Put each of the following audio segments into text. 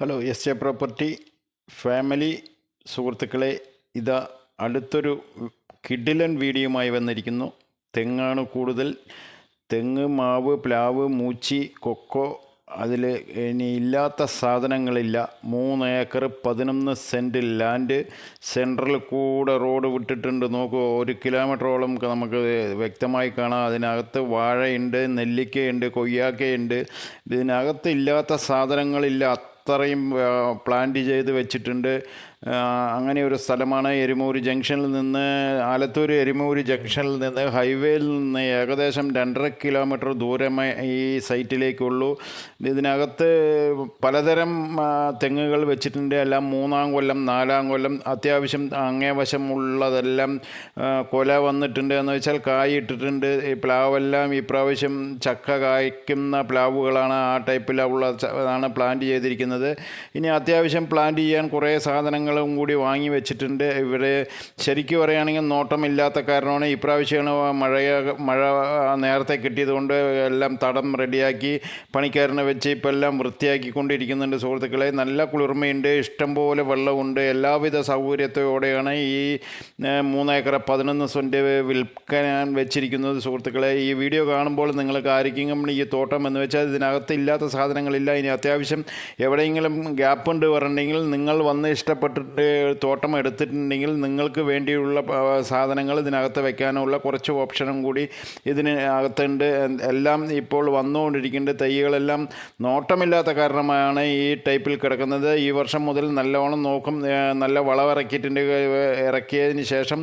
Hello S A property family സുഹൃത്തുക്കളെ ഇതാ അടുത്തൊരു കിഡിലൻ വീഡിയോയുമായി വന്നിരിക്കുന്നു. തെങ്ങാണ് കൂടുതൽ. തെങ്ങ് മാവ് പ്ലാവ് മൂച്ചി കൊക്കോ അതിൽ ഇനി ഇല്ലാത്ത സാധനങ്ങളില്ല. മൂന്ന് ഏക്കർ പതിനൊന്ന് സെന്റ് ലാൻഡ്. സെൻട്രൽ കൂടെ റോഡ് വിട്ടിട്ടുണ്ട്. നോക്കൂ ഒരു കിലോമീറ്ററോളം നമുക്ക് വ്യക്തമായി കാണാം. അതിനകത്ത് വാഴയുണ്ട് നെല്ലിക്കയുണ്ട് കൊയ്യാക്കയുണ്ട്. ഇതിനകത്ത് ഇല്ലാത്ത സാധനങ്ങളില്ല. അത്രയും പ്ലാന്റ് ചെയ്ത് വെച്ചിട്ടുണ്ട്. അങ്ങനെ ഒരു സ്ഥലമാണ് എരുമൂര് ജംഗ്ഷനിൽ നിന്ന് ആലത്തൂർ എരുമൂര് ജംഗ്ഷനിൽ നിന്ന് ഹൈവേയിൽ നിന്ന് ഏകദേശം രണ്ടര കിലോമീറ്റർ ദൂരമേ ഈ സൈറ്റിലേക്കുള്ളൂ. ഇതിനകത്ത് പലതരം തെങ്ങുകൾ വെച്ചിട്ടുണ്ട്. എല്ലാം മൂന്നാം കൊല്ലം നാലാം കൊല്ലം അത്യാവശ്യം അങ്ങേവശമുള്ളതെല്ലാം കൊല വന്നിട്ടുണ്ട്. എന്ന് വെച്ചാൽ കായ് ഇട്ടിട്ടുണ്ട്. ഈ പ്ലാവെല്ലാം ഈ പ്രാവശ്യം ചക്ക കായ്ക്കുന്ന പ്ലാവുകളാണ് ആ ടൈപ്പിലുള്ള ആണ് പ്ലാന്റ് ചെയ്തിരിക്കുന്നത്. ഇനി അത്യാവശ്യം പ്ലാന്റ് ചെയ്യാൻ കുറേ സാധനങ്ങളും കൂടി വാങ്ങി വെച്ചിട്ടുണ്ട്. ഇവിടെ ശരിക്കും പറയുകയാണെങ്കിൽ നോട്ടമില്ലാത്ത കാരണമാണ്. ഇപ്രാവശ്യമാണ് മഴ മഴ നേരത്തെ കിട്ടിയതുകൊണ്ട് എല്ലാം തടം റെഡിയാക്കി പണിക്കാരനെ വെച്ച് ഇപ്പം എല്ലാം വൃത്തിയാക്കിക്കൊണ്ടിരിക്കുന്നുണ്ട് സുഹൃത്തുക്കളെ. നല്ല കുളിർമയുണ്ട് ഇഷ്ടംപോലെ വെള്ളമുണ്ട്. എല്ലാവിധ സൗകര്യത്തോടെയാണ് ഈ മൂന്നേക്കർ പതിനൊന്ന് സെന്റ് വിൽക്കാൻ വെച്ചിരിക്കുന്നത് സുഹൃത്തുക്കളെ. ഈ വീഡിയോ കാണുമ്പോൾ നിങ്ങൾക്ക് ആയിരിക്കും ഈ തോട്ടം എന്ന് വെച്ചാൽ ഇതിനകത്ത് ഇല്ലാത്ത സാധനങ്ങളില്ല. ഇനി അത്യാവശ്യം എവിടെയെങ്കിലും ഗ്യാപ്പ് ഉണ്ട് പറഞ്ഞിട്ടുണ്ടെങ്കിൽ നിങ്ങൾ വന്ന് ഇഷ്ടപ്പെട്ടിട്ട് തോട്ടം എടുത്തിട്ടുണ്ടെങ്കിൽ നിങ്ങൾക്ക് വേണ്ടിയുള്ള സാധനങ്ങൾ ഇതിനകത്ത് വെക്കാനുള്ള കുറച്ച് ഓപ്ഷനും കൂടി ഇതിന് അകത്തുണ്ട്. എല്ലാം ഇപ്പോൾ വന്നുകൊണ്ടിരിക്കുന്നുണ്ട്. തൈകളെല്ലാം നോട്ടമില്ലാത്ത കാരണമാണ് ഈ ടൈപ്പിൽ കിടക്കുന്നത്. ഈ വർഷം മുതൽ നല്ലവണ്ണം നോക്കും നല്ല വളവിറക്കിയിട്ടുണ്ട് ഇറക്കിയതിന് ശേഷം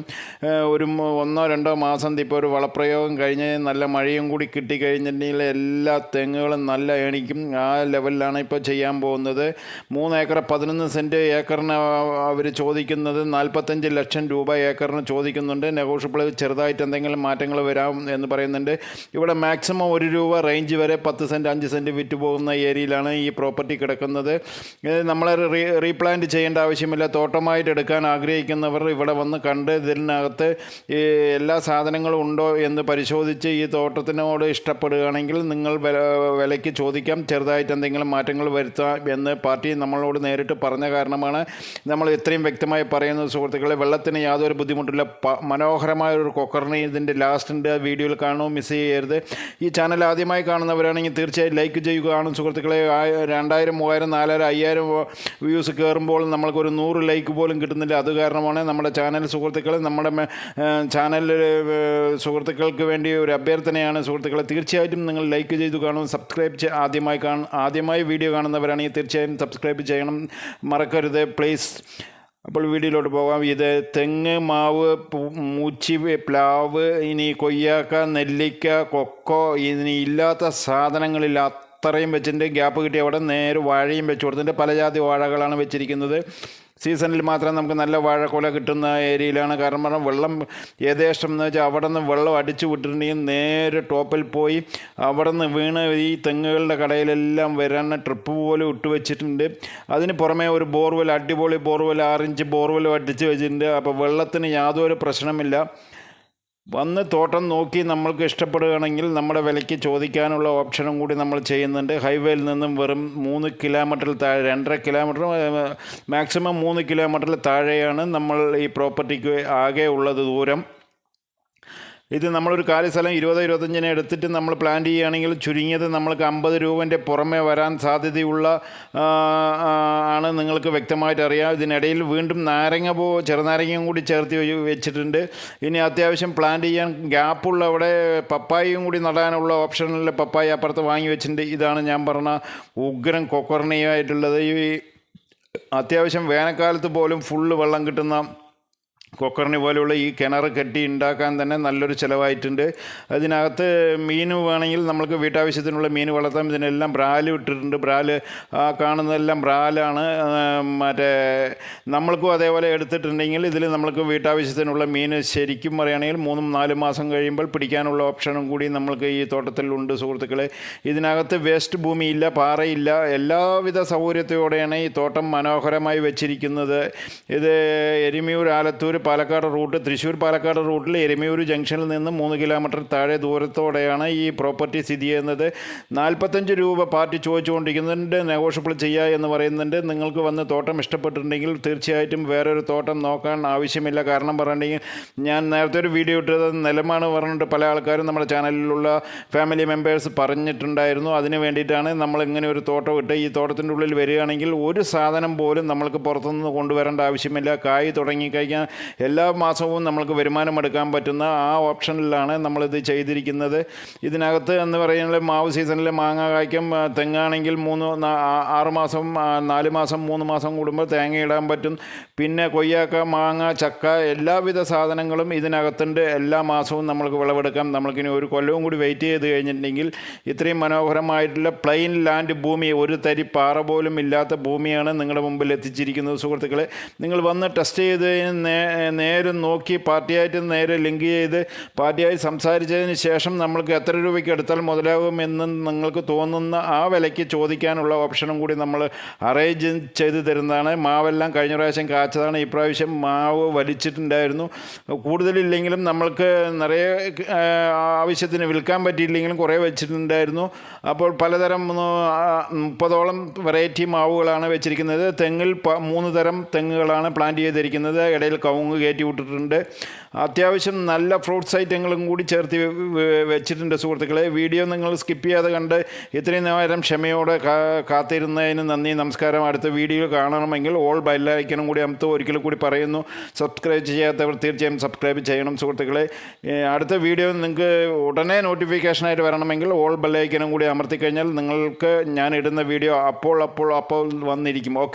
ഒരു ഒന്നോ രണ്ടോ മാസം ഇപ്പോൾ ഒരു വളപ്രയോഗം കഴിഞ്ഞ് നല്ല മഴയും കൂടി കിട്ടിക്കഴിഞ്ഞിട്ടുണ്ടെങ്കിൽ എല്ലാ തെങ്ങുകളും നല്ല എണിക്കും ആ ലെവലിലാണ് ഇപ്പോൾ ചെയ്യാൻ പോകുന്നത്. മൂന്ന് ഏക്കർ പതിനൊന്ന് സെന്റ് ഏക്കറിന് അവർ ചോദിക്കുന്നത് നാൽപ്പത്തഞ്ച് ലക്ഷം രൂപ ഏക്കറിന് ചോദിക്കുന്നുണ്ട്. നെഗോഷ്യബിൾ ചെറുതായിട്ട് എന്തെങ്കിലും മാറ്റങ്ങൾ വരാം എന്ന് പറയുന്നുണ്ട്. ഇവിടെ മാക്സിമം ഒരു രൂപ റേഞ്ച് വരെ പത്ത് സെന്റ് അഞ്ച് സെന്റ് വിറ്റ് പോകുന്ന ഏരിയയിലാണ് ഈ പ്രോപ്പർട്ടി കിടക്കുന്നത്. നമ്മൾ റീ റീപ്ലാന്റ് ചെയ്യേണ്ട ആവശ്യമില്ല. തോട്ടമായിട്ട് എടുക്കാൻ ആഗ്രഹിക്കുന്നവർ ഇവിടെ വന്ന് കണ്ട് ഇതിനകത്ത് എല്ലാ സാധനങ്ങളും ഉണ്ടോ എന്ന് പരിശോധിച്ച് ഈ തോട്ടത്തിനോട് ഇഷ്ടപ്പെടുകയാണെങ്കിൽ നിങ്ങൾ വില വിലയ്ക്ക് ചോദിക്കാം. ചെറുതായിട്ട് എന്തെങ്കിലും മാറ്റങ്ങൾ വരുത്താം എന്ന് പാർട്ടി നമ്മളോട് നേരിട്ട് പറഞ്ഞ കാരണമാണ്. നമ്മൾ ഇത്രയും വ്യക്തമായി പറയുന്നത് സുഹൃത്തുക്കളെ വെള്ളത്തിന് യാതൊരു ബുദ്ധിമുട്ടില്ല. മനോഹരമായ ഒരു കൊക്കറിനെ ഇതിന്റെ ലാസ്റ്റിന്റെ വീഡിയോയിൽ കാണുമോ മിസ് ചെയ്യരുത്. ഈ ചാനൽ ആദ്യമായി കാണുന്നവരാണെങ്കിൽ തീർച്ചയായും ലൈക്ക് ചെയ്യുക. കാണും സുഹൃത്തുക്കളെ രണ്ടായിരം മൂവായിരം നാലായിരം അയ്യായിരം വ്യൂസ് കയറുമ്പോൾ നമ്മൾക്കൊരു നൂറ് ലൈക്ക് പോലും കിട്ടുന്നില്ല. അത് കാരണമാണ് നമ്മുടെ ചാനൽ സുഹൃത്തുക്കളെ നമ്മുടെ ചാനൽ സുഹൃത്തുക്കൾക്ക് വേണ്ടി ഒരു അഭ്യർത്ഥനയാണ് സുഹൃത്തുക്കളെ. തീർച്ചയായിട്ടും നിങ്ങൾ ലൈക്ക് ചെയ്തു കാണും. സബ്സ്ക്രൈബ് ആദ്യമായി കാണും ആദ്യമായി വീഡിയോ കാണുന്നവരാണെങ്കിൽ തീർച്ചയായും സബ്സ്ക്രൈബ് ചെയ്യണം. മറക്കരുത്. പ്ലീസ് അപ്പോൾ വീഡിയോയിലോട്ട് പോകാം. ഇത് തെങ്ങ് മാവ് മൂച്ചി പ്ലാവ് ഇനി കൊയ്യാക്ക നെല്ലിക്ക കൊക്കോ ഇനി ഇല്ലാത്ത സാധനങ്ങളില്ല. അത്രയും വെച്ചിട്ട് ഗ്യാപ്പ് കിട്ടി. അവിടെ നേരെ വാഴയും വെച്ച് കൊടുത്തിട്ട് പല ജാതി വാഴകളാണ് വെച്ചിരിക്കുന്നത്. സീസണിൽ മാത്രം നമുക്ക് നല്ല വാഴക്കൊല കിട്ടുന്ന ഏരിയയിലാണ്. കാരണം പറഞ്ഞാൽ വെള്ളം ഏകദേശം എന്ന് വെച്ചാൽ അവിടെ നിന്ന് വെള്ളം അടിച്ചു വിട്ടിട്ടുണ്ടെങ്കിൽ നേരെ ടോപ്പിൽ പോയി അവിടെ നിന്ന് വീണ് ഈ തെങ്ങുകളുടെ കടയിലെല്ലാം വരാൻ ട്രിപ്പ് പോലും ഇട്ട് വെച്ചിട്ടുണ്ട്. അതിന് പുറമേ ഒരു ബോർവെൽ അടിപൊളി ബോർവെൽ ആറിഞ്ച് ബോർവെൽ അടിച്ച് വെച്ചിട്ടുണ്ട്. അപ്പോൾ വെള്ളത്തിന് യാതൊരു പ്രശ്നമില്ല വന്ന് തോട്ടം നോക്കി നമ്മൾക്ക് ഇഷ്ടപ്പെടുകയാണെങ്കിൽ നമ്മുടെ വിലയ്ക്ക് ചോദിക്കാനുള്ള ഓപ്ഷനും കൂടി നമ്മൾ ചെയ്യുന്നുണ്ട്. ഹൈവേയിൽ നിന്നും വെറും മൂന്ന് കിലോമീറ്ററിൽ താഴെ രണ്ടര കിലോമീറ്റർ മാക്സിമം മൂന്ന് കിലോമീറ്ററിൽ താഴെയാണ് നമ്മൾ ഈ പ്രോപ്പർട്ടിക്ക് ആകെ ഉള്ളത് ദൂരം. ഇത് നമ്മളൊരു കാലി സ്ഥലം ഇരുപത് ഇരുപത്തഞ്ചിനെ എടുത്തിട്ട് നമ്മൾ പ്ലാൻ ചെയ്യുകയാണെങ്കിൽ ചുരുങ്ങിയത് നമ്മൾക്ക് അമ്പത് രൂപന്റെ പുറമെ വരാൻ സാധ്യതയുള്ള ആണ് നിങ്ങൾക്ക് വ്യക്തമായിട്ട് അറിയാം. ഇതിനിടയിൽ വീണ്ടും നാരങ്ങ പോ ചെറുനാരങ്ങയും കൂടി ചേർത്ത് വെച്ചിട്ടുണ്ട്. ഇനി അത്യാവശ്യം പ്ലാൻ ചെയ്യാൻ ഗ്യാപ്പുള്ള അവിടെ പപ്പായയും കൂടി നടാനുള്ള ഓപ്ഷനിൽ പപ്പായ അപ്പുറത്ത് വാങ്ങി വെച്ചിട്ടുണ്ട്. ഇതാണ് ഞാൻ പറഞ്ഞ ഉഗ്രം കൊക്കർണിയായിട്ടുള്ളത്. ഈ അത്യാവശ്യം വേനൽക്കാലത്ത് പോലും ഫുള്ള് വെള്ളം കിട്ടുന്ന കൊക്കറിനെ പോലെയുള്ള ഈ കിണർ കെട്ടി ഉണ്ടാക്കാൻ തന്നെ നല്ലൊരു ചിലവായിട്ടുണ്ട്. അതിനകത്ത് മീൻ വേണമെങ്കിൽ നമ്മൾക്ക് വീട്ടാവശ്യത്തിനുള്ള മീൻ വളർത്താം. ഇതിനെല്ലാം ബ്രാൽ ഇട്ടിട്ടുണ്ട്. ബ്രാൽ ആ കാണുന്നതെല്ലാം ബ്രാലാണ്. മറ്റേ നമ്മൾക്കും അതേപോലെ എടുത്തിട്ടുണ്ടെങ്കിൽ ഇതിൽ നമ്മൾക്ക് വീട്ടാവശ്യത്തിനുള്ള മീൻ ശരിക്കും പറയുകയാണെങ്കിൽ മൂന്നും നാലും മാസം കഴിയുമ്പോൾ പിടിക്കാനുള്ള ഓപ്ഷനും കൂടി നമ്മൾക്ക് ഈ തോട്ടത്തിലുണ്ട് സുഹൃത്തുക്കളെ. ഇതിനകത്ത് വേസ്റ്റ് ഭൂമിയില്ല പാറയില്ല. എല്ലാവിധ സൗകര്യത്തോടെയാണ് ഈ തോട്ടം മനോഹരമായി വെച്ചിരിക്കുന്നത്. ഇത് എരുമിയൂർ ആലത്തൂർ പാലക്കാട് റൂട്ട് തൃശ്ശൂർ പാലക്കാട് റൂട്ടിൽ എരുമയൂർ ജംഗ്ഷനിൽ നിന്ന് മൂന്ന് കിലോമീറ്റർ താഴെ ദൂരത്തോടെയാണ് ഈ പ്രോപ്പർട്ടി സ്ഥിതി ചെയ്യുന്നത്. നാൽപ്പത്തഞ്ച് രൂപ പാർട്ടി ചോദിച്ചുകൊണ്ടിരിക്കുന്നുണ്ട്. നെഗോഷ്യബിൾ ചെയ്യുക എന്ന് പറയുന്നുണ്ട്. നിങ്ങൾക്ക് വന്ന് തോട്ടം ഇഷ്ടപ്പെട്ടിട്ടുണ്ടെങ്കിൽ തീർച്ചയായിട്ടും വേറൊരു തോട്ടം നോക്കാൻ ആവശ്യമില്ല. കാരണം പറഞ്ഞിട്ടുണ്ടെങ്കിൽ ഞാൻ നേരത്തെ ഒരു വീഡിയോ ഇട്ടത് നിലമാണ് പറഞ്ഞിട്ട് പല ആൾക്കാരും നമ്മുടെ ചാനലിലുള്ള ഫാമിലി മെമ്പേഴ്സ് പറഞ്ഞിട്ടുണ്ടായിരുന്നു. അതിന് വേണ്ടിയിട്ടാണ് നമ്മൾ ഇങ്ങനെ ഒരു തോട്ടം ഇട്ട് ഈ തോട്ടത്തിന്റെ ഉള്ളിൽ വരികയാണെങ്കിൽ ഒരു സാധനം പോലും നമ്മൾക്ക് പുറത്തുനിന്ന് കൊണ്ടുവരേണ്ട ആവശ്യമില്ല. കായ് തുടങ്ങിക്കഴിഞ്ഞാൽ എല്ലാ മാസവും നമ്മൾക്ക് വരുമാനം എടുക്കാൻ പറ്റുന്ന ആ ഓപ്ഷനിലാണ് നമ്മളിത് ചെയ്തിരിക്കുന്നത്. ഇതിനകത്ത് എന്ന് പറയുന്നത് മാവ് സീസണിൽ മാങ്ങ കായ്ക്കും തെങ്ങാണെങ്കിൽ മൂന്ന് ആറ് മാസം നാല് മാസം മൂന്ന് മാസം കൂടുമ്പോൾ തേങ്ങ ഇടാൻ പറ്റും. പിന്നെ കൊയ്യാക്ക മാങ്ങ ചക്ക എല്ലാവിധ സാധനങ്ങളും ഇതിനകത്തുണ്ട്. എല്ലാ മാസവും നമ്മൾക്ക് വിളവെടുക്കാം. നമ്മൾക്കിനി ഒരു കൊല്ലവും കൂടി വെയിറ്റ് ചെയ്ത് കഴിഞ്ഞിട്ടുണ്ടെങ്കിൽ ഇത്രയും മനോഹരമായിട്ടുള്ള പ്ലെയിൻ ലാൻഡ് ഭൂമി ഒരു തരി പാറ പോലും ഇല്ലാത്ത ഭൂമിയാണ് നിങ്ങളുടെ മുമ്പിൽ എത്തിച്ചിരിക്കുന്നത്. സുഹൃത്തുക്കളെ നിങ്ങൾ വന്ന് ടെസ്റ്റ് ചെയ്ത് നേരെ നോക്കി പാർട്ടിയായിട്ട് നേരെ ലിങ്ക് ചെയ്ത് പാർട്ടിയായി സംസാരിച്ചതിന് ശേഷം നമ്മൾക്ക് എത്ര രൂപയ്ക്ക് എടുത്താൽ മുതലാകുമെന്ന് നിങ്ങൾക്ക് തോന്നുന്ന ആ വിലയ്ക്ക് ചോദിക്കാനുള്ള ഓപ്ഷനും കൂടി നമ്മൾ അറേഞ്ച് ചെയ്ത് തരുന്നതാണ്. മാവെല്ലാം കഴിഞ്ഞ പ്രാവശ്യം കാച്ചതാണ്. ഈ പ്രാവശ്യം മാവ് വലിച്ചിട്ടുണ്ടായിരുന്നു. കൂടുതലില്ലെങ്കിലും നമ്മൾക്ക് നിറയെ ആവശ്യത്തിന് വിൽക്കാൻ പറ്റിയില്ലെങ്കിലും കുറേ വെച്ചിട്ടുണ്ടായിരുന്നു. അപ്പോൾ പലതരം മുപ്പതോളം വെറൈറ്റി മാവുകളാണ് വെച്ചിരിക്കുന്നത്. തെങ്ങിൽ മൂന്ന് തരം തെങ്ങുകളാണ് പ്ലാന്റ് ചെയ്തിരിക്കുന്നത്. ഇടയിൽ കവുങ്ങ് കയറ്റി വിട്ടിട്ടുണ്ട്. അത്യാവശ്യം നല്ല ഫ്രൂട്ട്സ് ഐറ്റങ്ങളും കൂടി ചേർത്ത് വെച്ചിട്ടുണ്ട് സുഹൃത്തുക്കളെ. വീഡിയോ നിങ്ങൾ സ്കിപ്പ് ചെയ്യാതെ കണ്ട് ഇത്രയും നേരം ക്ഷമയോടെ കാത്തിരുന്നതിന് നന്ദി നമസ്കാരം. അടുത്ത വീഡിയോ കാണണമെങ്കിൽ ഓൾ ബെല്ലൈക്കനും കൂടി അമത്ത് ഒരിക്കലും കൂടി പറയുന്നു. സബ്സ്ക്രൈബ് ചെയ്യാത്തവർ തീർച്ചയായും സബ്സ്ക്രൈബ് ചെയ്യണം സുഹൃത്തുക്കളെ. അടുത്ത വീഡിയോ നിങ്ങൾക്ക് ഉടനെ നോട്ടിഫിക്കേഷനായിട്ട് വരണമെങ്കിൽ ഓൾ ബെല്ലൈക്കനും കൂടി അമർത്തി കഴിഞ്ഞാൽ നിങ്ങൾക്ക് ഞാൻ ഇടുന്ന വീഡിയോ അപ്പോൾ അപ്പോൾ അപ്പോൾ വന്നിരിക്കും. ഓക്കെ.